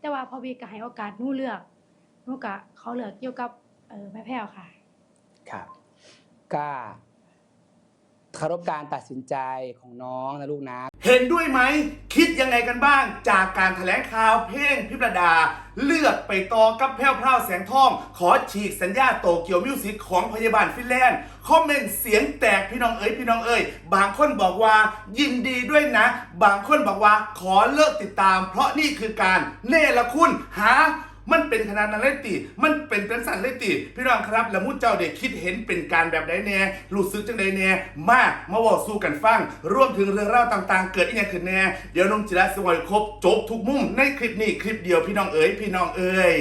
แต่ว่าพอวีก็ให้โอกาสหนูเลือกหนูกะเขาเลือกเกี่ยวกับเออแม่แพ้วค่ะ ครับก็ เคารพการตัดสินใจของน้องนะลูกนะ เห็นด้วยไหม คิดยังไงกันบ้าง จากการแถลงข่าวเพลงพิประดา เลือกไปต่อกับแพ้วพราวแสงทอง ขอฉีกสัญญาโตเกียวมิวสิกของพยาบาลฟินแลนด์ คอมเมนต์เสียงแตกพี่น้องเอ๋ยพี่น้องเอ๋ยบางคนบอกว่ายินดีด้วยนะ บางคนบอกว่าขอเลิกติดตาม เพราะนี่คือการเนรคุณหา มันเป็นขนาดนั้นเลยติ มันเป็นเป็นสันเลยติ พี่น้องครับล้วมุดเจ้าเด็กคิดเห็นเป็นการแบบใดแน่รู้สึกจังใดแน่มากมาว่าสู้กันฟังรวมถึงเรื่องราวต่างๆ เกิดอีกอย่างขึ้นแน่เดี๋ยวน้องจิระสวอยครบจบทุกมุมในคลิปนี้คลิปเดียวพี่น้องเอ๋ยพี่น้องเอ๋ย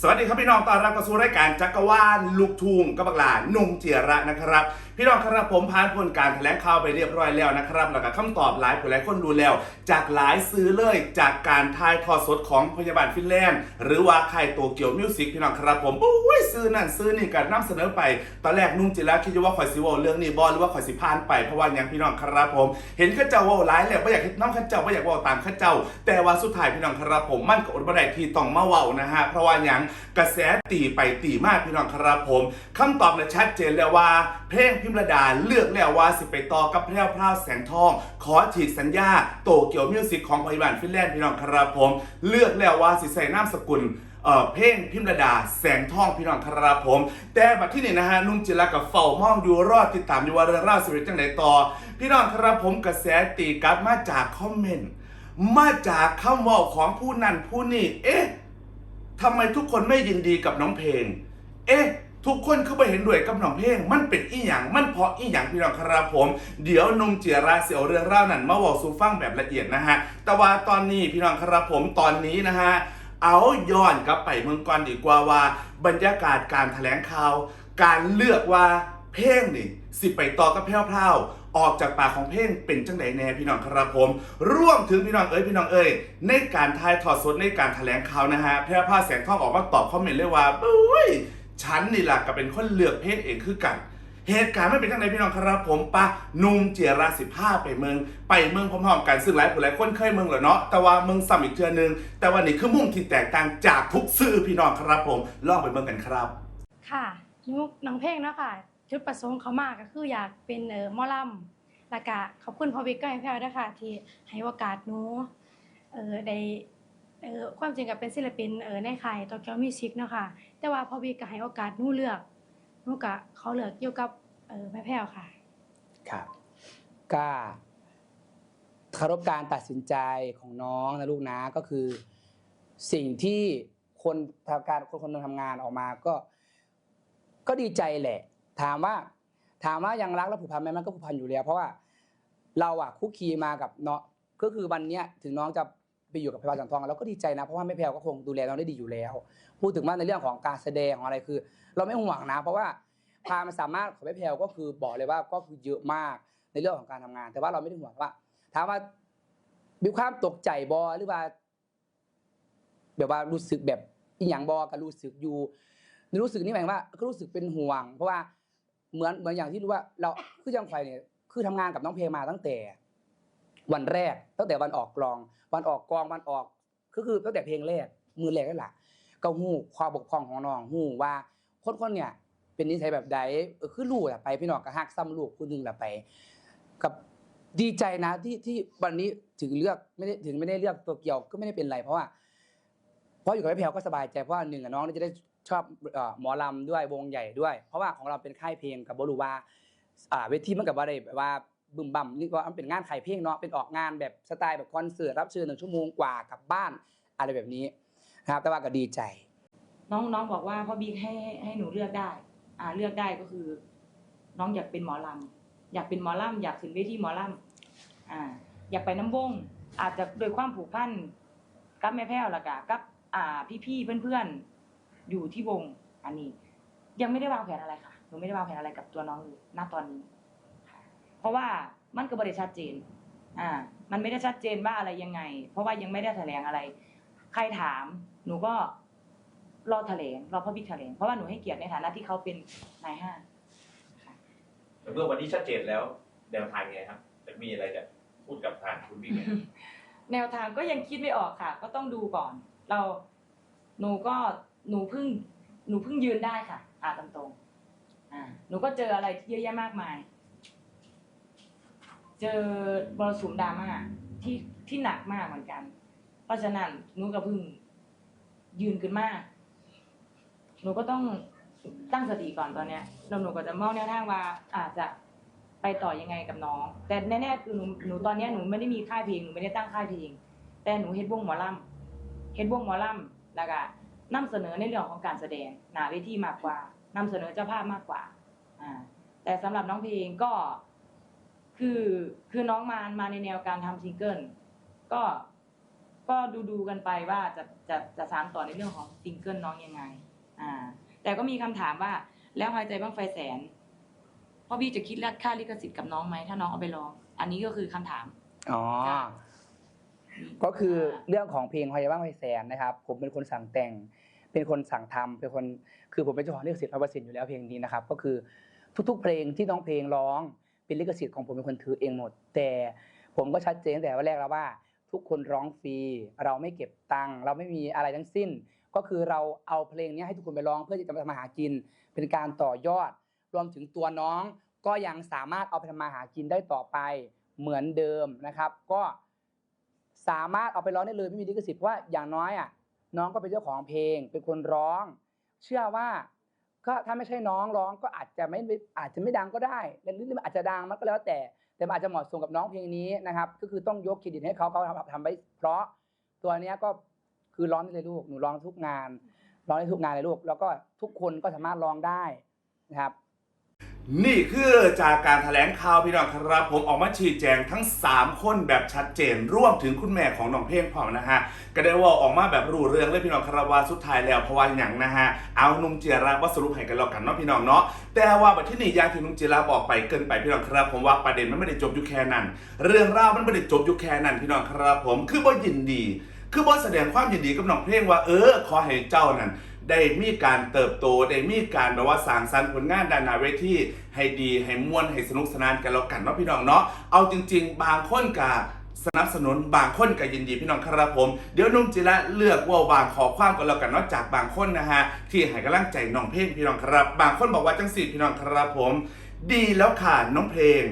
สวัสดีครับพี่น้องตอนรับเข้าสู่รายการจักรวาลลูกทุ่งกับบักหลานนุ่งเจียระนะครับ พี่น้องครับผมผ่านผลการแถลงข่าวไปเรียบร้อยแล้วนะครับแล้วก็คำตอบหลายผู้หลายคนดูแล้ว จากหลายซื้อเลยจากการทายทอดสดของพยาบาลฟินแลนด์ หรือว่าใค่ายโตเกียวมิวสิกพี่น้องครับผมโอ้ยซื้อนั่นซื้อนี่กันนำเสนอไป ตอนแรกนุ่งจิระคิดว่าข่อยสิเวเรื่องนี้บอลหรือว่าข่อยสิพานไปเพราะว่าอย่างพี่น้องครับผม เห็นข้าเจ้าว่าหลายแล้วไม่อยากเห็นน้องข้าเจ้าไม่อยากว่าตามข้าเจ้า แต่ว่าสุดท้ายพี่น้องครับผมมันก็อดบ่ไดที่ต้องมาเว้านะฮะเพราะว่าอย่างกระแสตีไปตีมากพี่น้องครับผมคำตอบเนี่ยชัดเจนแล้วว่าเพลงพิมรดาเลือกแล้วว่าสิไปต่อกับแพรวพราวแสงทอง ขอฉีกสัญญา โตเกียวมิวสิกของพยาบาลฟินแลนด์พี่น้องครับผม เลือกแล้วว่าสิใส่นามสกุลเอ่อเพลงพิมรดาแสงทองพี่น้องครับผม แต่บัดที่นี่นะฮะนุ่มจิระกับเฝ้ามองอยู่รอดติดตามอยู่ว่าเรื่องราวสิเป็นจังไหนต่อ พี่น้องครับผมกระแสตีกลับมาจากคอมเมนต์มาจากคำว่าของผู้นั้นผู้นี้เอ๊ะทำไมทุกคนไม่ยินดีกับน้องเพลง เอ๊ะ ทุกคนเข้าไปเห็นด้วยกับน้องเพลง มันเป็นอีหยังมันเพราะอีหยังพี่น้องครับผม เดี๋ยวนุ่มเจียราเสียวเรื่องเล่าวนั้นมาบอกสู่ฟังแบบละเอียดนะฮะ แต่ว่าตอนนี้พี่น้องครับผมตอนนี้นะฮะ เอาย้อนกลับไปเมืองก่อนดีกว่าว่า บรรยากาศการแถลงข่าว การเลือกว่าเพลงนี่สิไปต่อกับแพ้วพราวออกจากปากของเพลงเป็นจังไดแน่พี่น้องครับผมร่วมถึงพี่น้องเอ้ยพี่น้องเอ้ยในการทายทอดสดในการแถลงข่าวนะฮะแพร่ผ้าแสงทองออกมาตอบคอมเมนต์เลยว่าเอ้ย ฉันนี่แหละก็เป็นคนเลือกเพลงเองคือกัน เหตุการณ์ไม่เป็นจังไดพี่น้องครับผมปะนุ่มเจียราสิบห้าไปเมือง ไปเมืองพร้อมๆกันซึ่งหลายผู้หลายคนเคยเมืองแหละเนาะแต่ว่าเมืองซ้ำอีกเทือนึง แต่วันนี้คือมุ่งที่แตกต่างจากทุกสื่อพี่น้องครับผมลองไปเมืองกันครับ ค่ะหนูน้องเพลงเนาะค่ะจุดประสงค์เขามากก็คืออยากเป็นเออหมอลำแล้วก็ขอบคุณพ่อวิกกับแม่แพ้วด้วยค่ะ ที่ให้โอกาสหนูเออได้ ออความจริงก็เป็นศิลปินเออในค่ายโตเกียวมิวสิกเนาะค่ะ แต่ว่าพอวิกก็ให้โอกาสหนูเลือกหนูก็เขาเลือกเกี่ยวกับเออแม่แพ้วค่ะ ครับ ก็เคารพการตัดสินใจของน้องนะลูกนะก็คือ สิ่งที่คนทำการคนคนทำงานออกมาก็ ก็ดีใจแหละ ถามว่า ถามว่ายังรักและผูกพันไหมมันก็ผูกพันอยู่แล้ว เพราะว่าเราอะคุกคีมากับเนาะก็คือวันเนี้ยถึงน้องจะ อยู่กับพยาบาลสังทองเราก็ดีใจนะเพราะว่าแม่แพรวก็คงดูแลน้องได้ดีอยู่แล้ว พูดถึงว่าในเรื่องของการแสดงของอะไรคือ เราไม่ห่วงนะ เพราะว่าความสามารถของแม่แพรวก็คือบอกเลยว่าก็คือเยอะมากในเรื่องของการทำงาน แต่ว่าเราไม่ได้ห่วงว่าถามว่ามีความตกใจบอหรือว่า แบบว่ารู้สึกแบบอีหยังบอก็รู้สึกอยู่รู้สึกนี่หมายว่าก็รู้สึกเป็นห่วง เพราะว่าเหมือนเหมือนอย่างที่รู้ว่า เราคือจังไฟเนี่ยคือทำงานกับน้องเพลมาตั้งแต่ วันแรกตั้งแต่วันออกกลอง วันออกกองวันออกก็คือตั้งแต่เพลงแรกมือแรกนั่นแหละก็หู้ความบกพร่องของน้องหู้ว่าคนคนเนี่ยเป็นนิสัยแบบใดคือลูกอะไปพี่น้องก็ฮักซ้ำลูกคนหนึ่งละไป กับดีใจนะที่ที่วันนี้ถึงเลือกไม่ได้ถึงไม่ได้เลือกตัวเกี่ยวก็ไม่ได้เป็นไรเพราะว่าเพราะอยู่กับแม่แพรวก็สบายใจเพราะว่าหนึ่งอะน้องจะได้ชอบหมอลำด้วยวงใหญ่ด้วย เพราะว่าของเราเป็นค่ายเพลงกับบรูว่าเวทีมันกับว่าได้แบบว่า บึมบัมนี่ก็มันเป็นงานขายเพลงเนาะเป็นออกงานแบบสไตล์แบบคอนเสิร์ตรับเชิญหนึ่งชั่วโมงกว่ากลับบ้านอะไรแบบนี้นะครับ แต่ว่าก็ดีใจ น้องน้องบอกว่าพ่อบิ๊กให้ให้หนูเลือกได้ อ่าเลือกได้ก็คือ น้องอยากเป็นหมอลำอยากเป็นหมอลำอยากขึ้นเวทีหมอลำอ่า อยากไปน้ำวงอาจจะโดยความผูกพันกับแม่แพ้วละกะกับ อ่าพี่ๆเพื่อนๆอยู่ที่วง อันนี้ ยังไม่ได้วางแผนอะไรค่ะหนูไม่ได้วางแผนอะไรกับตัวน้องเลยณตอนนี้ เพราะว่ามันก็บริชัดเจน อ่า มันไม่ได้ชัดเจนว่าอะไรยังไง เพราะว่ายังไม่ได้แถลงอะไร ใครถามหนูก็รอแถลงรอพ่อบิ๊กแถลงเพราะว่าหนูให้เกียรติในฐานะที่เขาเป็นนายห้างค่ะแต่เมื่อวันนี้ชัดเจนแล้วแนวทางยังไงครับจะมีอะไรจะพูดกับทางคุณบิ๊กไหมแนวทางก็ยังคิดไม่ออกค่ะ ก็ต้องดูก่อน เราหนูก็หนูเพิ่ง หนูเพิ่งยืนได้ค่ะ อ่าตามตรง อ่า หนูก็เจออะไรที่เยอะแยะมากมาย เจอบรสุมดราม่าที่ที่หนักมากเหมือนกัน เพราะฉะนั้นหนูก็เพิ่งยืนขึ้นมาหนูก็ต้องตั้งสติก่อนตอนเนี้ยแล้วหนูก็จะมองแนวทางว่า อาจจะไปต่อยังไงกับน้อง แต่แน่ๆคือหนูหนูตอนเนี้ยหนูไม่ได้มีค่ายเพลงหนูไม่ได้ตั้งค่ายเพลงแต่หนูเฮ็ดวงหมอลำเฮ็ดวงหมอลำแล้วก็นำเสนอในเรื่องของการแสดงหน้าเวทีมากกว่านำเสนอเจ้าภาพมากกว่าอ่าแต่สำหรับน้องเพลงก็ คือคือน้องมามาในแนวการทำซิงเกิลก็ก็ดูดูๆกันไปว่าจะจะจะสานต่อในเรื่องของซิงเกิลน้องยังไง อ่า แต่ก็มีคำถามว่าแล้วหายใจบ้างไฟแสนพ่อพี่จะคิดค่าลิขสิทธิ์กับน้องไหมถ้าน้องเอาไปร้อง อันนี้ก็คือคำถาม อ๋อ จ้ะ ก็คือเรื่องของเพลงพยาบ้างไพแสนนะครับ ผมเป็นคนสั่งแต่ง เป็นคนสั่งทำเป็นคนคือผมเป็นเจ้าของลิขสิทธิ์ร้อยเปอร์เซ็นต์อยู่แล้วเพลงนี้นะครับ ก็คือทุกๆเพลงที่น้องเพลงร้อง เป็นลิขสิทธิ์ของผมเป็นคนถือเองหมด แต่ผมก็ชัดเจนตั้งแต่วันแรกแล้วว่า ทุกคนร้องฟรีเราไม่เก็บตังค์เราไม่มีอะไรทั้งสิ้น ก็คือเราเอาเพลงนี้ให้ทุกคนไปร้องเพื่อที่จะมาทำมาหากิน เป็นการต่อยอด รวมถึงตัวน้องก็ยังสามารถเอาไปทำมาหากินได้ต่อไปเหมือนเดิมนะครับ ก็สามารถเอาไปร้องได้เลยไม่มีลิขสิทธิ์เพราะว่าอย่างน้อยอะน้องก็เป็นเจ้าของเพลงเป็นคนร้อง เชื่อว่า ก็ถ้าไม่ใช่น้องร้องก็อาจจะไม่อาจจะไม่ดังก็ได้หรืออาจจะดังมันก็แล้วแต่ แต่มันอาจจะเหมาะสมกับน้องเพลงนี้นะครับก็คือต้องยกเครดิตให้เขาเขาทำทำไปเพราะตัวเนี้ยก็คือร้องได้เลยลูกหนูร้องทุกงานร้องได้ทุกงานเลยลูกแล้วก็ทุกคนก็สามารถร้องได้นะครับ นี่คือจากการแถลงข่าวพี่น้องครับ ผมออกมาชี้แจงทั้ง 3 คนแบบชัดเจนร่วมถึงคุณแม่ของน้องเพลงพร้อนะฮะก็ได้ว่าออกมาแบบรู้เรื่องเลยพี่น้องคาราวาสุดท้ายแล้วเพราะว่าอย่างนะฮะเอานุ่มเจียระว่าสรุปให้กันแล้วกันเนาะพี่น้องเนาะแต่ว่าบัดที่นี่ยางที่นุ่มเจียระบอกไปเกินไปพี่น้องครับ ผมว่าประเด็นมันไม่ได้จบอยู่แค่นั้น เรื่องราวมันไม่ได้จบอยู่แค่นั้นพี่น้องครับผมคือบ่ยินดี คือบ่แสดงความยินดีกับน้องเพลงว่าเออขอให้เจ้านั่น ได้มีการเติบโตได้มีการแบบว่าสร้างสรรค์ผลงานด้านหน้าเวทีให้ดีให้ม่วนให้สนุกสนานกันแล้วกันเนาะพี่น้องเนาะเอาจริง ๆ บางคนก็สนับสนุนบางคนก็ยินดีพี่น้องครับผม เดี๋ยวนุ่มจิระเลือกว่าบางขอความกันแล้วกันเนาะจากบางคนนะฮะที่ให้กำลังใจน้องเพลงพี่น้องครับ บางคนบอกว่าจังสีพี่น้องครับผม ดีแล้วค่ะน้องเพลง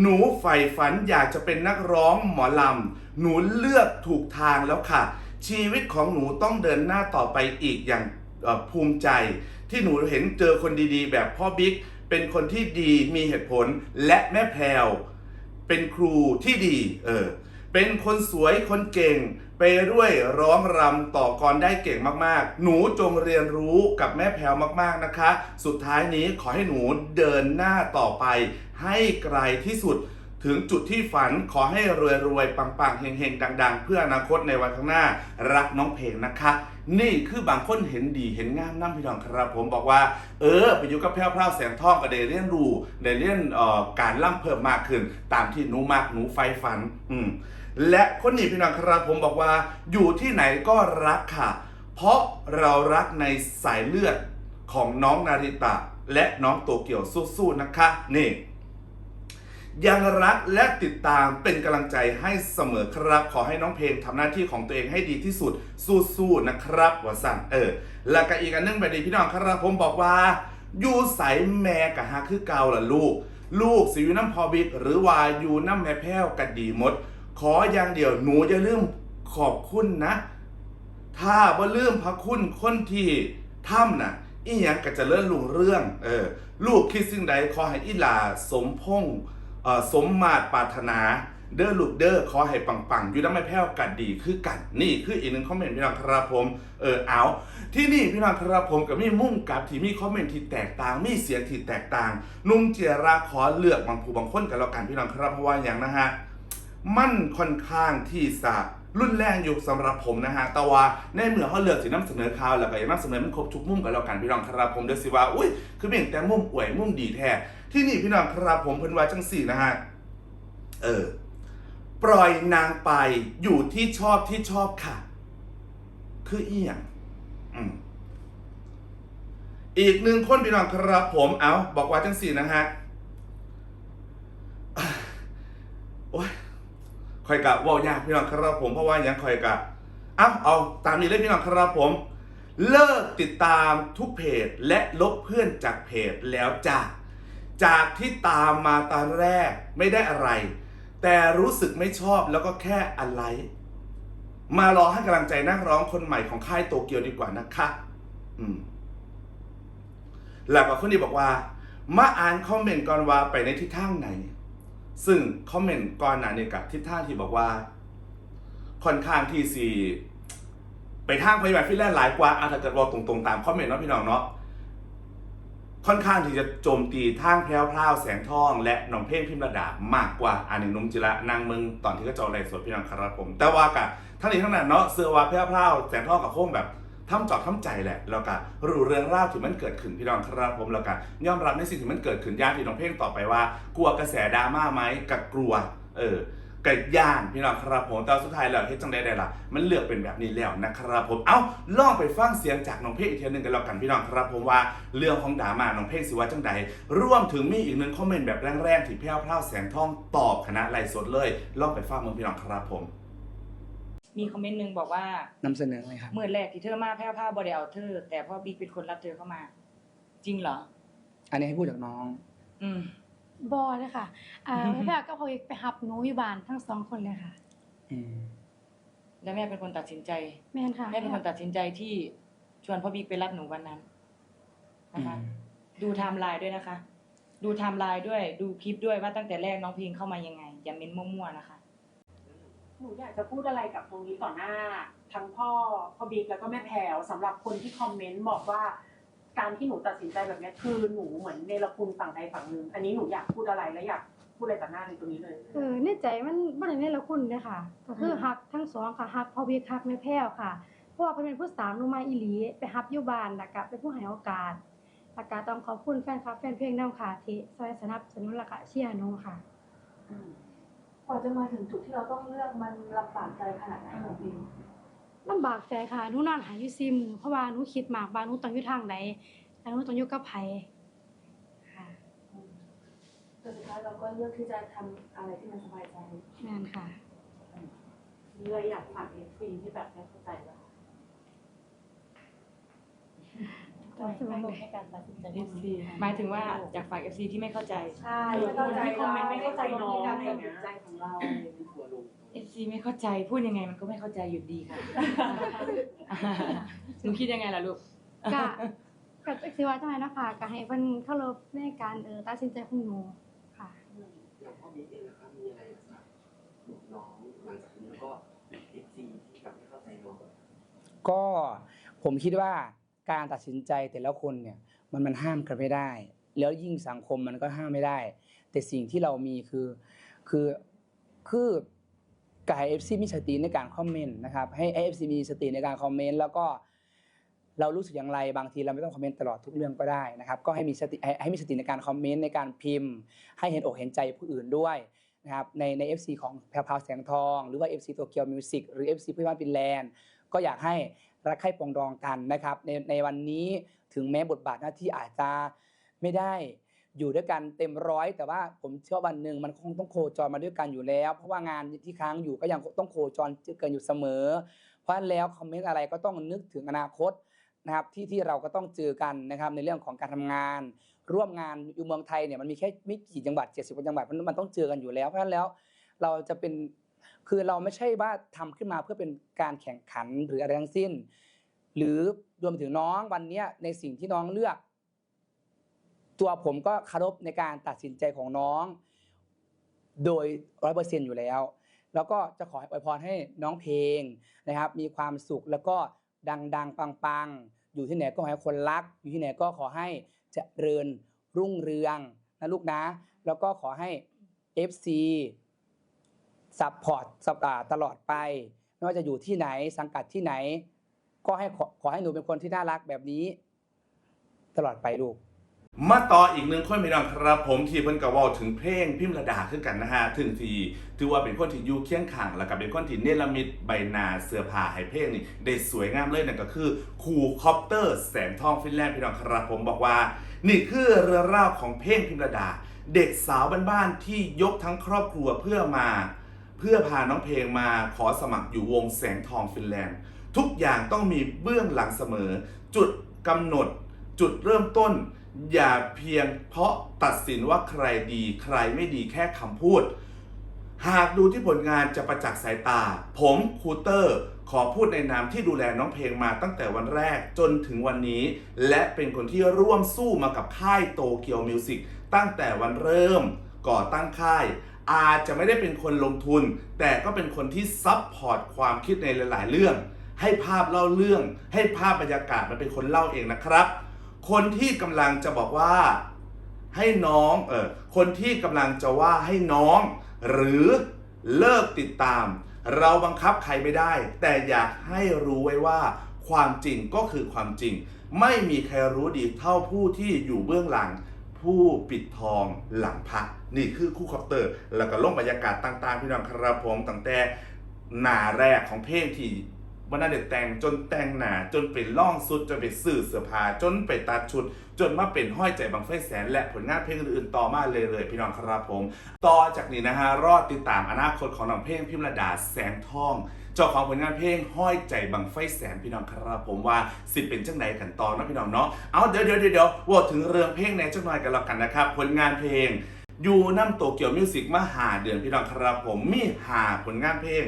หนูใฝ่ฝันอยากจะเป็นนักร้องหมอลำหนูเลือกถูกทางแล้วค่ะ ชีวิตของหนูต้องเดินหน้าต่อไปอีกอย่าง ภูมิใจที่หนูเห็นเจอคนดีๆ แบบพ่อบิ๊กเป็นคนที่ดีมีเหตุผลและแม่แพรวเป็นครูที่ดีเออเป็นคนสวยคนเก่ง ไปด้วยร้องรำต่อกรได้เก่งมากๆ หนูจงเรียนรู้กับแม่แพรวมากๆนะคะ สุดท้ายนี้ขอให้หนูเดินหน้าต่อไปให้ไกลที่สุด ถึงจุดที่ฝันขอให้รวยรวยๆปังๆเฮงๆ ดัง ๆ เพื่ออนาคตในวันข้างหน้ารักน้องเพลงนะคะ นี่คือบางคนเห็นดีเห็นงามน้ำพี่น้องครับ ผมบอกว่า เออไปอยู่กับแพรวพราวแสงทองก็ได้เรียนรู้ได้เรียนออการล่ำเพิ่มมากขึ้น ตามที่หนูมากหนูไฟฝัน อืมและคนนี้พี่น้องครับผมบอกว่า อยู่ที่ไหนก็รักค่ะ เพราะเรารักในสายเลือดของน้องนาริตะ และน้องโตเกียวสู้ๆนะคะนี่ ยังรักและติดตามเป็นกำลังใจให้เสมอครับ ขอให้น้องเพลงทำหน้าที่ของตัวเองให้ดีที่สุด สู้ๆนะครับวสันเออ แล้วก็อีกอันนึงแบบนี้พี่น้องครับผมบอกว่าอยู่ใสแม่กะฮะคือเกาล่ะลูก ลูกสิอยู่น้ำพอบิกหรือว่าอยู่น้ำแม่แพ้วกันดีหมด ขออย่างเดียวหนูอย่าลืมขอบคุณนะ ถ้าบ่ลืมพระคุณคนที่ถ้ำน่ะอีหยังก็จะเลื่อนลุงเรื่อง เออ ลูกคิดสิ่งใดขอให้อีหลาสมพงษ์ สมมาตรปรารถนาเด้อลูกเด้อขอให้ปังๆอยู่น้ำไม่แพ้วกันดีคือกัน นี่คืออีกหนึ่งคอมเมนต์พี่น้องครับผมเออเอา ที่นี่พี่น้องครับผมกับมีมุ่งกับที่มีคอมเมนต์ที่แตกต่าง มีเสียงที่แตกต่าง นุ่มเจราขอเลือกบางผู้บางคนกันแล้วกันพี่น้องครับเพราะว่าอย่างนะฮะมันค่อนข้างที่จะ รุ่นแรงอยู่สำหรับผมนะฮะแต่ว่าในเมื่อเขาเลือกสินำเสนอข่าวแล้วก็ยากนำเสนอมันครบทุกมุมกันแล้วกันพี่น้องครับผมเดี๋ยวสิว่าอุ้ยคือเป็นแต่มุมอวยมุมดีแท้ที่นี่พี่น้องครับผมเพิ่นว่าจังสี่นะฮะเออปล่อยนางไปอยู่ที่ชอบที่ชอบค่ะ คือเอียงอืมอีกหนึ่งคนพี่น้องครับผมเอาบอกว่าจังสี่นะฮะโอ้ย คอยกะว่ายากพี่น้องครับผมเพราะว่าหยังคอยกะอ้าเอาตามนี้เลยพี่น้องครับผม เลิกติดตามทุกเพจและลบเพื่อนจากเพจแล้วจ้าจากที่ตามมาตอนแรกไม่ได้อะไร แต่รู้สึกไม่ชอบแล้วก็แค่อะไร มารอให้กำลังใจนักร้องคนใหม่ของค่ายโตเกียวดีกว่านะคะอืมแล้วก็คนนี้บอกว่า มาอ่านคอมเมนต์ก่อนว่าไปในทิศทางไหน ซึ่งคอมเมนต์ก่อนหน้านี้กับทิศทาที่บอกว่า ค่อนข้างที่สีไปทางพยาบาลฟินแลนด์หลายกว่าอาถ้าเกิดว่าตรงๆตามคอมเมนต์เนาะพี่น้องเนาะค่อนข้างที่จะโจมตีทางแพรวพราวแสงทอง และน้องเพลงพิมระดามากกว่าอันนี้นุ่มจิระนางเมืองตอนที่ก็จอไรสดพี่น้องครับผม แต่ว่ากะทั้งนี้ทั้งนั้นเนาะเสื้อว่าแพรวพราวแสงทองกับโค้งแบบ ทำจอดทำใจแหละแล้วก็รู้เรื่องราวที่มันเกิดขึ้นพี่น้องครับผมแล้วก็ยอมรับในสิ่งที่มันเกิดขึ้นย่านที่น้องเพลงต่อไปว่า กลัวกระแสดราม่าไหมกับกลัว เออกับย่านพี่น้องครับผมแต่สุดท้ายแล้วเฮ็ดจังได้ได้ล่ะมันเลือกเป็นแบบนี้แล้วนะครับผมเอ้าลองไปฟังเสียงจากน้องเพลงอีกทีหนึงกันแล้วกันพี่น้องครับผมว่าเรื่องของดราม่าน้องเพลงสิว่าจังใดร่วมถึงมีอีกหนึ่งคอมเมนต์แบบแรงๆที่แพรวพราแสงทองตอบคณะไลฟ์สดเลยลองไปฟังมึงพี่น้องครับผม มีคอมเมนต์หนึ่งบอกว่านำเสนอเลยครับเมื่อแรกที่เธอมาแพ้วผ้าบริเอาเธอ แต่พ่อบิ๊กเป็นคนรับเธอเข้ามา จริงเหรอ อันนี้ให้พูดจากน้อง อืมบอเลยค่ะอ่าแม่ก็พอไปหับหนูอยู่บ้านทั้งสองคนเลยค่ะ อืมแล้วแม่เป็นคนตัดสินใจ แม่นค่ะแม่เป็นคนตัดสินใจที่ชวนพ่อบิ๊กไปรับหนูวันนั้นนะคะอืมดูไทม์ไลน์ด้วยนะคะ ดูไทม์ไลน์ด้วย ดูคลิปด้วยว่าตั้งแต่แรกน้องเพลงเข้ามายังไง อย่าเม้นมั่วๆนะคะ หนูอยากจะพูดอะไรกับตรงนี้ต่อหน้า ทั้งพ่อพ่อบิ๊กแล้วก็แม่แพรวสำหรับคนที่คอมเมนต์บอกว่า การที่หนูตัดสินใจแบบนี้คือหนูเหมือนเนรคุณฝั่งใดฝั่งหนึ่งอันนี้หนูอยากพูดอะไรและอยากพูดอะไรต่อหน้าในตรงนี้เลย เออในใจมันบ่ได้ในละคุณเลยค่ะ ก็คือฮักทั้งสองค่ะฮักพ่อเวียฮักแม่แพ้วค่ะ เพราะว่าเพิ่นเป็นผู้สาวหนูมาอีหลีไปฮับอยู่บ้านแล้วก็เป็นผู้ให้โอกาสแล้วก็ต้องขอบคุณแฟนคลับแฟนเพลงนำค่ะที่ช่วยสนับสนุนแล้วก็เชียร์หนูค่ะ กว่าจะมาถึงจุดที่เราต้องเลือกมันลำบากใจขนาดไหนของพิมลำบากใจค่ะหนูนอนหายอยู่4มื้อเพราะว่าหนูคิดมากว่าหนูต้องอยู่ทางใดแล้วหนูต้องอยู่กับไผค่ะแต่สุดท้ายเราก็เลือกที่จะทำอะไรที่มันสบายใจแม่นค่ะ มีอะไรอยากฝากเอฟซีที่แบบไม่เข้าใจบ้า งต้องสมัยให้การตัดสินใจ FC หมายถึงว่าอยากฝาก FC ที่ไม่เข้าใจ ใช่ไม่เข้าใจคอมเมนต์ไม่เข้าใจน้องการอะไรอตัย่าดงสิเงี้นยใจของเรา FC ไม่เข้าใจพูดยังไงมันก็ไม่เข้าใจอยู่ดีค่ะหนูคิดยังไงล่ะลูกก็ก็จักสิว่าจังไดเนาะค่ะก็ให้เพิ่นเคารพในการเออตัดสินใจของหนูค่ะอย่างพ่อบิ๊กเองนะครับมีอะไรอยากจะบอกน้องหลังจากนี้แล้วก็เอฟซีที่แบบไม่เข้าใจน้องก็ผมคิดว่า การตัดสินใจแต่ละคนเนี่ยมันมันห้ามกันไม่ได้ แล้วยิ่งสังคมมันก็ห้ามไม่ได้ แต่สิ่งที่เรามีคือคือคือกายเอฟซีมีสติในการคอมเมนต์นะครับให้เอฟซีมีสติในการคอมเมนต์แล้วก็เรารู้สึกอย่างไรบางทีเราไม่ต้องคอมเมนต์ตลอดทุกเรื่องก็ได้นะครับ ก็ให้มีสติให้ให้มีสติในการคอมเมนต์ในการพิมพ์ ให้เห็นอกเห็นใจผู้อื่นด้วยนะครับในใน FC ของแพรวพาวแสงทอง หรือว่า FC โตเกียวมิวสิกหรือ FC เพื่อนบ้านฟินแลนด์ ก็อยากให้รักใคร่ปรองดองกันนะครับในในวันนี้ถึงแม้บทบาทหน้าที่อาจจะไม่ได้อยู่ด้วยกันเต็มร้อยแต่ว่าผมเชื่อวันหนึ่งมันคงต้องโคจรมาด้วยกันอยู่แล้ว เพราะว่างานที่ค้างอยู่ก็ยังต้องโคจรเจอกันอยู่เสมอ เพราะฉะนั้นแล้วคอมเมนต์อะไรก็ต้องนึกถึงอนาคตนะครับที่ที่เราก็ต้องเจอกันนะครับในเรื่องของการทำงาน ร่วมงานอยู่เมืองไทยเนี่ยมันมีแค่ไม่กี่จังหวัด 70กว่าจังหวัดเพราะนั้นมันต้องเจอกันอยู่แล้วเพราะฉะนั้นแล้วเราจะเป็น คือเราไม่ใช่ว่าทำขึ้นมาเพื่อเป็นการแข่งขันหรืออะไรทั้งสิ้น หรือรวมถึงน้องวันเนี้ยในสิ่งที่น้องเลือก ตัวผมก็เคารพในการตัดสินใจของน้อง โดยร้อยเปอร์เซ็นอยู่แล้ว แล้วก็จะขออวยพรให้น้องเพลงนะครับ มีความสุขแล้วก็ดัง ๆ ปังๆ อยู่ที่ไหนก็ขอให้คนรัก อยู่ที่ไหนก็ขอให้เจริญรุ่งเรืองนะลูกนะ แล้วก็ขอให้ FC ซัพพอร์ตตลอดไป ไม่ว่าจะอยู่ที่ไหนสังกัดที่ไหน ก็ให้ขอขอให้หนูเป็นคนที่น่ารักแบบนี้ ตลอดไปลูกมาต่ออีกหนึ่งคนพี่น้องครับ ผมที่เพิ่นก็เว้าถึงเพลงพิมระดาขึ้นกันนะฮะถึงที่ถือว่าเป็นคนที่อยู่เคียงข้างแล้วก็เป็นคนที่เนรมิตใบหน้าเสื้อผ้าให้เพลงนี่ได้สวยงามเลยนั่นก็คือครูคอปเตอร์แสงทองฟินแลนด์พี่น้องครับผมบอกว่า นี่คือเรื่องราวของเพลงพิมระดา เด็กสาวบ้านๆที่ยกทั้งครอบครัวเพื่อมา เพื่อพาน้องเพลงมาขอสมัครอยู่วงแสงทองฟินแลนด์ ทุกอย่างต้องมีเบื้องหลังเสมอ จุดกำหนด จุดเริ่มต้น อย่าเพียงเพราะตัดสินว่าใครดีใครไม่ดีแค่คำพูด หากดูที่ผลงานจะประจักษ์สายตา ผมครูเตอร์ขอพูดในนามที่ดูแลน้องเพลงมาตั้งแต่วันแรกจนถึงวันนี้ และเป็นคนที่ร่วมสู้มากับค่ายโตเกียวมิวสิกตั้งแต่วันเริ่มก่อตั้งค่าย อาจจะไม่ได้เป็นคนลงทุน แต่ก็เป็นคนที่ซับพอร์ตความคิดในหลาย ๆ เรื่อง ให้ภาพเล่าเรื่อง ให้ภาพบรรยากาศมันเป็นคนเล่าเองนะครับ คนที่กำลังจะบอกว่าให้น้องเออคนที่กำลังจะว่าให้น้อง หรือเลิกติดตาม เราบังคับใครไม่ได้ แต่อยากให้รู้ไว้ว่า ความจริงก็คือความจริง ไม่มีใครรู้ดีเท่าผู้ที่อยู่เบื้องหลัง ผู้ปิดทองหลังพระนี่คือคู่คอปเตอร์ แล้วก็ลงบรรยากาศต่างๆ พี่น้องครับผมตั้งแต่หนาแรกของเพลงที่วันนั้นเด็ดแต่งจนแต่งหนาจนเป็นล่องสุดจนเป็นสื่อเสื้อผ้าจนไปตัดชุด จนมาเป็นห้อยใจบังไฟแสน และผลงานเพลงอื่นๆต่อมาเลยเลยพี่น้องครับผม ต่อจากนี้นะฮะรอดติดตามอนาคตของน้องเพลงพิมระดาแสงทอง เจ้าของผลงานเพลงห้อยใจบังไฟแสนพี่น้องครับผมว่าสิเป็นจังไหนกันตอเนะพี่น้องเนาะเอาเดี๋ยวเดี๋ยวเดี๋ยวว่าถึงเรื่องเพลงในจังหน่อยกันแล้วกันนะครับผลงานเพลงอยู่น้ำโตเกียวมิวสิกมาหาเดือนพี่น้องครับผมมีหาผลงานเพลง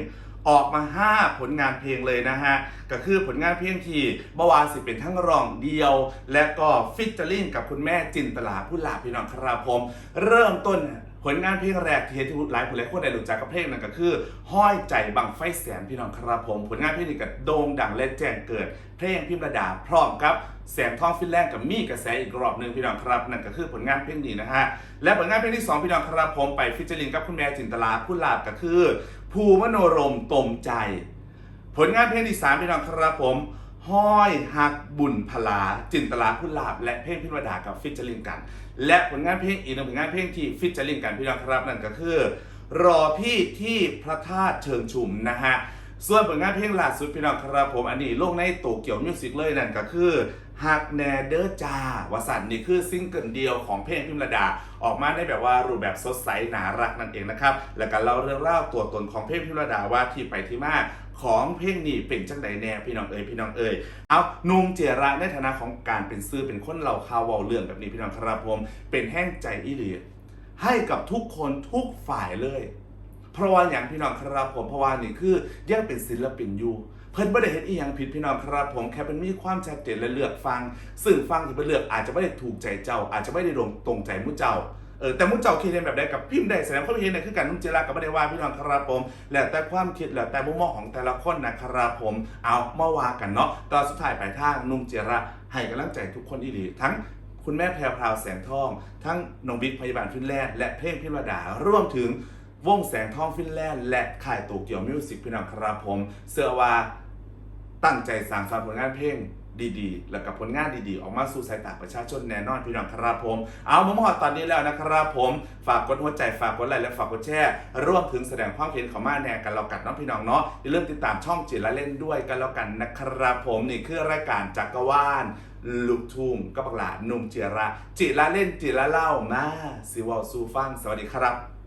ออกมา 5 ผลงานเพลงเลยนะฮะ ก็คือผลงานเพลงที่บวาสิเป็นทั้งร้องเดียว และก็ฟิชเจอริงกับคุณแม่จินตลาผู้หลาพี่น้องครับผม เริ่มต้น ผลงานเพลงแรกที่เห็นที่หลายผู้หลายคนได้รู้จักกับเพลงนั้นก็คือ ห้อยใจบังไฟแสนพี่น้องครับผม ผลงานเพลงนี้ก็โด่งดังและแจ้งเกิด เพลงพิมระดาพร้อมกับแสงทองฟินแลนด์กับมีกระแสอีกรอบหนึ่งพี่น้องครับนั่นก็คือผลงานเพลงนี้นะฮะและผลงานเพลงที่สองพี่น้องครับผมไปฟิชเจอริงกับคุณแม่จินตลาผู้ลาบก็คือ ภูมโนรมตมใจ ผลงานเพลงที่สามพี่น้องครับผม ห้อยหักบุญพลา จินตลาพุลาบ และเพลงพิมวดากับฟิชเจอริงกัน และผลงานเพลงอีกหนึ่งผลงานเพลงที่ฟิชเจอริงกันพี่น้องครับนั่นก็คือ รอพี่ที่พระธาตุเชิงชุมนะฮะส่วนผลงานเพลงล่าสุดพี่น้องครับผมอันนี้โลงในโตเกียวมิวสิกเลยนั่นก็คือฮักแนเดอร์จาวสันนี่คือซิงเกิลเดียวของเพลงพิมระดา ออกมาในแบบว่ารูปแบบสดใสน่ารักนั่นเองนะครับ แล้วก็เล่าเรื่องเล่าตัวตนของเพลงพิมระดาว่าที่ไปที่มา ของเพลงนี้เป็นจังใดแน่พี่น้องเอ๋ยพี่น้องเอ๋ยเอาหนุ่มเจระในฐานะของการเป็นซื้อเป็นคนเราข่าวเว้าเรื่องแบบนี้พี่น้องครับผมเป็นแห้งใจอีหลีให้กับทุกคนทุกฝ่ายเลย เพราะว่าอย่างพี่น้องครับผมเพราะว่านี่คือยังเป็นศิลปินอยู่เพิ่นไม่ได้เห็นอีหยังผิดพี่น้องครับผมแค่เป็นมีความชัดเจนและเลือกฟังซึ่งฟังที่เป็นเลือกอาจจะไม่ได้ถูกใจเจ้า อาจจะไม่ได้ตรงตรงใจมุเจ้า เออแต่มุเจ้าคิดเห็นแบบใดกับพิมพ์ได้แสดงความคิดเห็นในคือการนุ่มเจรากับไม่ได้ว่าพี่น้องครับผม แล้วแต่ความคิดแล้วแต่มุมมองของแต่ละคนนะครับผมเอามาว่ากันเนาะตอนสุดท้ายปลายทางนุ่มเจระให้กำลังใจทุกคนอีหลีทั้งคุณแม่แพรวพราวแสงทอง ทั้งน้องบิ๊กพยาบาลฟินแลนด์และเพลงพิมระดารวมถึงวงแสงทองฟินแลนด์และค่ายโตเกียวมิวสิกพี่น้องครับผม เสื้อว่าตั้งใจสร้างสรรค์ผลงานเพลง ดีๆ แล้วกับผลงานดีๆ ออกมาสู่สายตาประชาชนแน่นอนพี่น้องครับผม เอามาหมดตอนนี้แล้วนะครับผม ฝากกดหัวใจฝากกดไลค์และฝากกดแชร์ร่วมถึงแสดงความเห็นของมาแน่กันเรากันน้องพี่น้องเนาะอย่าลืมติดตามช่องจิตละเล่นด้วยกันแล้วกันนะครับผมนี่คือรายการจักรวาลลูกทุ่งก็บักหลาหนุ่มเจีระ จิละเล่นจิละเล่ามาสิวาซูฟังสวัสดีครับ